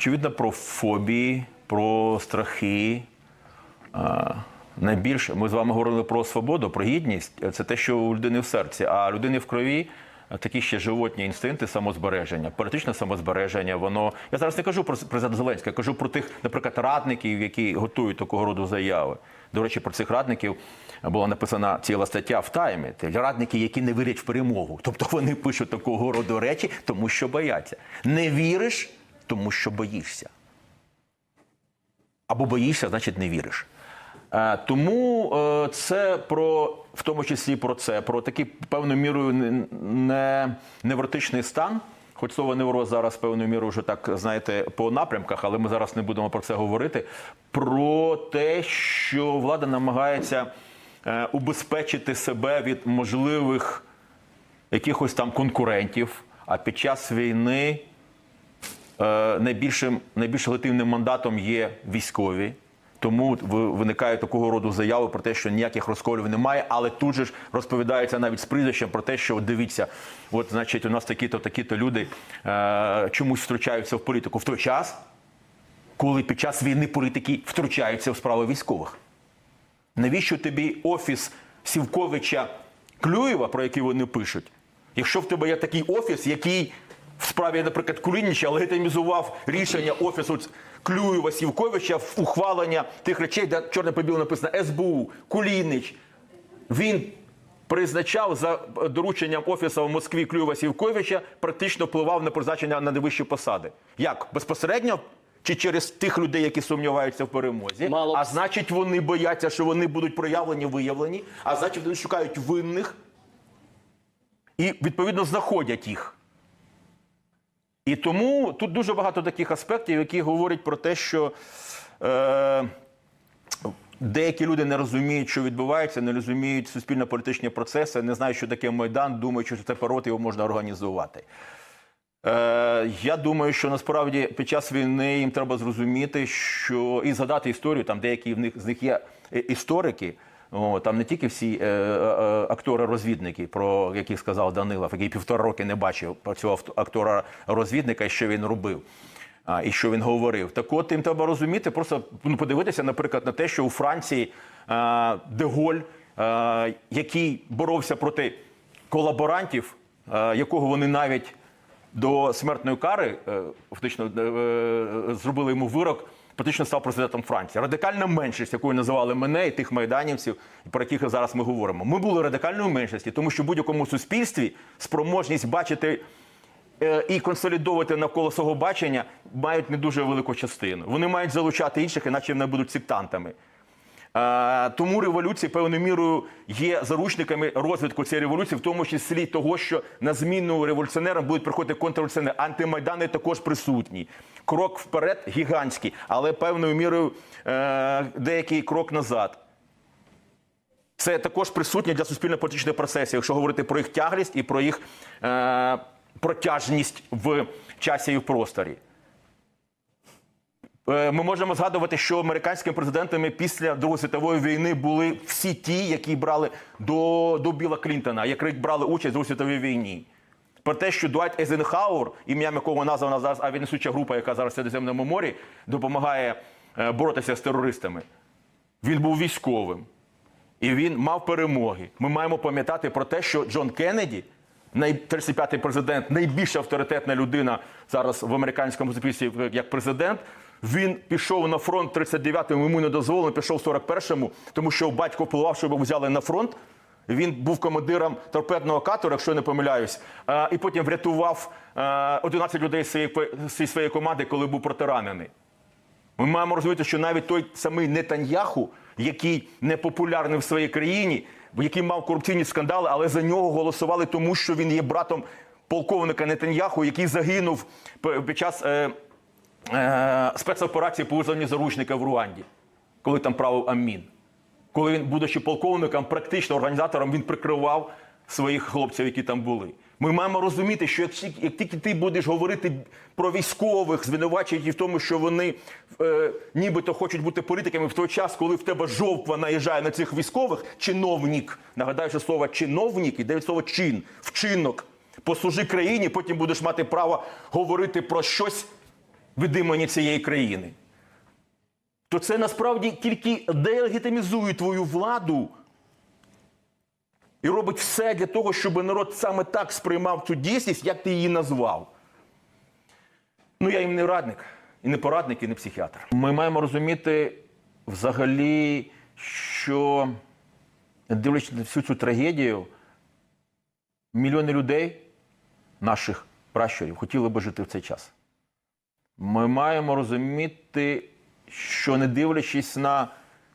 Очевидно, про фобії, про страхи. Найбільше ми з вами говорили про свободу, про гідність. Це те, що у людини в серці, а людини в крові. Такі ще животні інстинкти самозбереження, політичне самозбереження. Воно я зараз не кажу про президента Зеленського, я кажу про тих, наприклад, радників, які готують такого роду заяви. До речі, про цих радників була написана ціла стаття в таймі. Радники, які не вірять в перемогу. Тобто вони пишуть такого роду речі, тому що бояться. Не віриш, тому що боїшся. Або боїшся, значить не віриш. Е, Тому е, це про, в тому числі про це, про такий певною мірою не- не, невротичний стан. Хоч слово невроз зараз певною мірою вже так, знаєте, по напрямках, але ми зараз не будемо про це говорити. Про те, що влада намагається е, убезпечити себе від можливих якихось там конкурентів, а під час війни найбільшим найбільш легітимним мандатом є військові. Тому ви- виникає такого роду заяви про те, що ніяких розколів немає, але тут же ж розповідається навіть з прізвищем про те, що от дивіться, от значить, у нас такі-то, такі-то люди е, чомусь втручаються в політику в той час, коли під час війни політики втручаються в справи військових. Навіщо тобі офіс Сівковича Клюєва, про який вони пишуть? Якщо в тебе є такий офіс, який в справі, наприклад, Кулініча легітимізував рішення офісу Клюєва Сівковича в ухвалення тих речей, де чорне по білому написано СБУ, Кулінич. Він призначав за дорученням офісу в Москві Клюєва Сівковича, практично впливав на призначення на найвищі посади. Як? Безпосередньо? Чи через тих людей, які сумніваються в перемозі? Мало А значить, вони бояться, що вони будуть проявлені, виявлені, а значить, вони шукають винних і відповідно знаходять їх. І тому тут дуже багато таких аспектів, які говорять про те, що е, деякі люди не розуміють, що відбувається, не розуміють суспільно-політичні процеси, не знають, що таке Майдан, думають, що це перот його можна організувати. Е, я думаю, що насправді під час війни їм треба зрозуміти, що і згадати історію. Там деякі в них з них є е, історики. Там не тільки всі е, е, актори-розвідники, про яких сказав Данилов, який півтора роки не бачив про цього актора-розвідника, що він робив. А, і що він говорив. Так от їм треба розуміти, просто ну, подивитися, наприклад, на те, що у Франції е, Деголь, е, який боровся проти колаборантів, е, якого вони навіть до смертної кари е, фактично е, е, зробили йому вирок, фактично став президентом Франції. Радикальна меншість, якою називали мене і тих майданівців, про яких зараз ми говоримо. Ми були радикальною меншості, тому що в будь-якому суспільстві спроможність бачити е, і консолідовувати навколо свого бачення мають не дуже велику частину. Вони мають залучати інших, іначе вони будуть сектантами. Е, Тому революції певною мірою є заручниками розвитку цієї революції, в тому числі того, що на зміну революціонерам будуть приходити контрреволюціонери. Антимайдани також присутні. Крок вперед гігантський, але певною мірою е, деякий крок назад. Це також присутнє для суспільно-політичних процесів, якщо говорити про їх тяглість і про їх е, протяжність в часі і в просторі. Е, Ми можемо згадувати, що американськими президентами після Другої світової війни були всі ті, які брали до, до Біла Клінтона, які брали участь в Другій світовій війні. Про те, що Дуайт Ейзенхауер, ім'ям якого названа зараз авіанесуча група, яка зараз в Середземному морі, допомагає е, боротися з терористами. Він був військовим. І він мав перемоги. Ми маємо пам'ятати про те, що Джон Кеннеді, най- 35-й президент, найбільш авторитетна людина зараз в американському суспільстві як президент. Він пішов на фронт 39-му, йому не дозволено, пішов 41-му, тому що батько впливав, щоб його взяли на фронт. Він був командиром торпедного катера, якщо я не помиляюсь, і потім врятував а, 11 людей зі своєї команди, коли був протиранений. Ми маємо розуміти, що навіть той самий Нетаньяху, який не популярний в своїй країні, який мав корупційні скандали, але за нього голосували, тому що він є братом полковника Нетаньяху, який загинув під час е, спецоперації по визволенню заручника в Руанді, коли там правив Аммін. Коли він, будучи полковником, практично організатором, він прикривав своїх хлопців, які там були. Ми маємо розуміти, що як, як тільки ти будеш говорити про військових, звинувачують їх в тому, що вони е, нібито хочуть бути політиками в той час, коли в тебе жовтва наїжджає на цих військових, чиновник, нагадаю, що слово чиновник іде від слова чин, вчинок. Послужи країні, потім будеш мати право говорити про щось від імені цієї країни, то це насправді тільки делегітимізує твою владу і робить все для того, щоб народ саме так сприймав цю дійсність, як ти її назвав. Ну, я їм не радник, і не порадник, і не психіатр. Ми маємо розуміти взагалі, що дивлячись на всю цю трагедію, мільйони людей, наших пращурів, хотіли би жити в цей час. Ми маємо розуміти, що не дивлячись на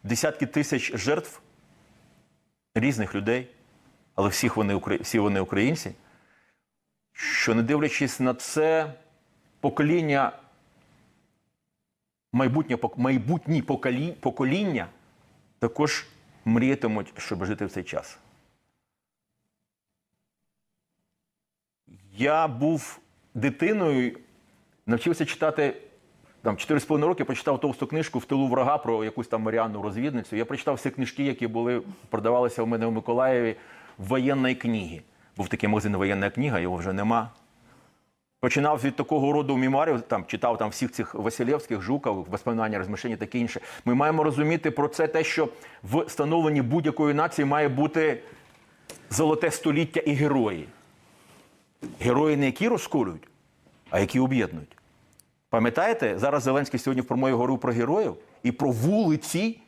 десятки тисяч жертв різних людей, але всіх вони, всі вони українці, що не дивлячись на це, покоління, майбутнє, майбутні поколі- покоління також мріятимуть, щоб жити в цей час. Я був дитиною, навчився читати там 4,5 роки, прочитав товсту книжку в тилу врага про якусь там Маріанну розвідницю. Я прочитав всі книжки, які були, продавалися у мене в Миколаєві в воєнної книги. Був такий магазин воєнна книга, його вже нема. Починав від такого роду мемуарів, там читав там всіх цих Василєвських, Жукових, воспоминання, розміщення, таке інше. Ми маємо розуміти про це те, що в становленні будь-якої нації має бути золоте століття і герої. Герої не які розколюють, а які об'єднують. Пам'ятаєте, зараз Зеленський сьогодні в промові говорив про героїв і про вулиці,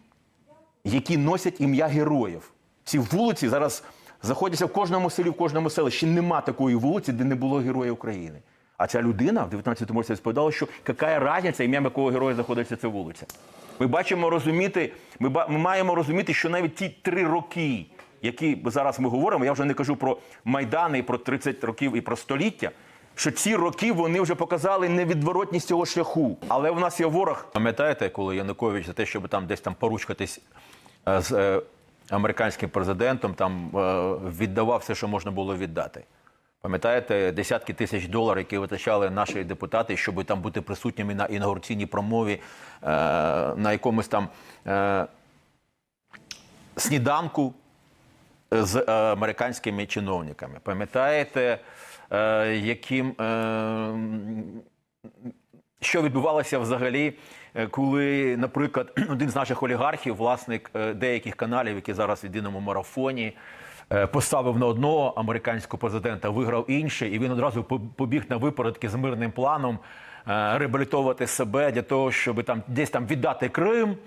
які носять ім'я героїв. Ці вулиці зараз знаходяться в кожному селі, в кожному селищі. Нема такої вулиці, де не було героя України. А ця людина в 19 році розповідала, що яка різниця, ім'ям якого героя знаходиться ця вулиця. Ми бачимо розуміти, ми, ба- ми маємо розуміти, що навіть ті три роки, які зараз ми говоримо, я вже не кажу про Майдани, і про 30 років і про століття. Що ці роки вони вже показали невідворотність цього шляху. Але у нас є ворог. Пам'ятаєте, коли Янукович за те, щоб там десь там поручкатись е, з е, американським президентом, там е, віддавав все, що можна було віддати. Пам'ятаєте, десятки тисяч доларів, які витрачали наші депутати, щоб там бути присутніми на інаугураційній промові, на якомусь там сніданку з американськими чиновниками. Пам'ятаєте, яким, е, що відбувалося взагалі, е, коли, наприклад, один з наших олігархів, власник е, деяких каналів, які зараз в єдиному марафоні, е, поставив на одного американського президента, виграв інший, і він одразу побіг на випередки з мирним планом е, реабілітовувати себе для того, щоб там десь там віддати Крим.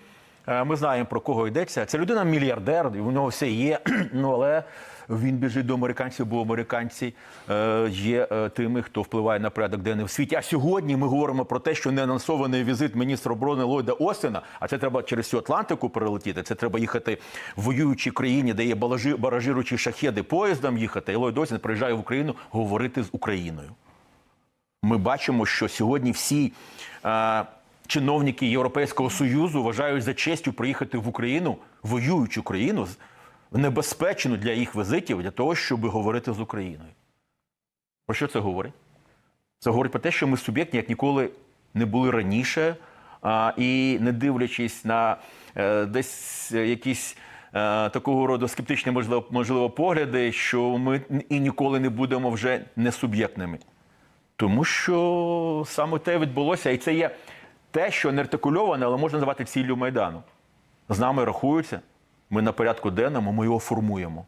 Е, Ми знаємо про кого йдеться. Це людина мільярдер, у нього все є. Ну але він біжить до американців, бо американці е, є е, тими, хто впливає на порядок денний в світі. А сьогодні ми говоримо про те, що неанонсований візит міністра оборони Ллойда Остіна, а це треба через всю Атлантику перелетіти. Це треба їхати в воюючій країні, де є баражируючі шахеди поїздом їхати. І Ллойд Остін приїжджає в Україну говорити з Україною. Ми бачимо, що сьогодні всі чиновники Європейського Союзу вважають за честю приїхати в Україну, воюючу країну, небезпечну для їх візитів, для того, щоб говорити з Україною. Про що це говорить? Це говорить про те, що ми суб'єктні, як ніколи не були раніше, а, і не дивлячись на е, десь якісь е, такого роду скептичні, можливо, можливо, погляди, що ми і ніколи не будемо вже не суб'єктними. Тому що саме те відбулося, і це є те, що не артикульоване, але можна називати ціллю Майдану. З нами рахуються, ми на порядку денному, ми його формуємо.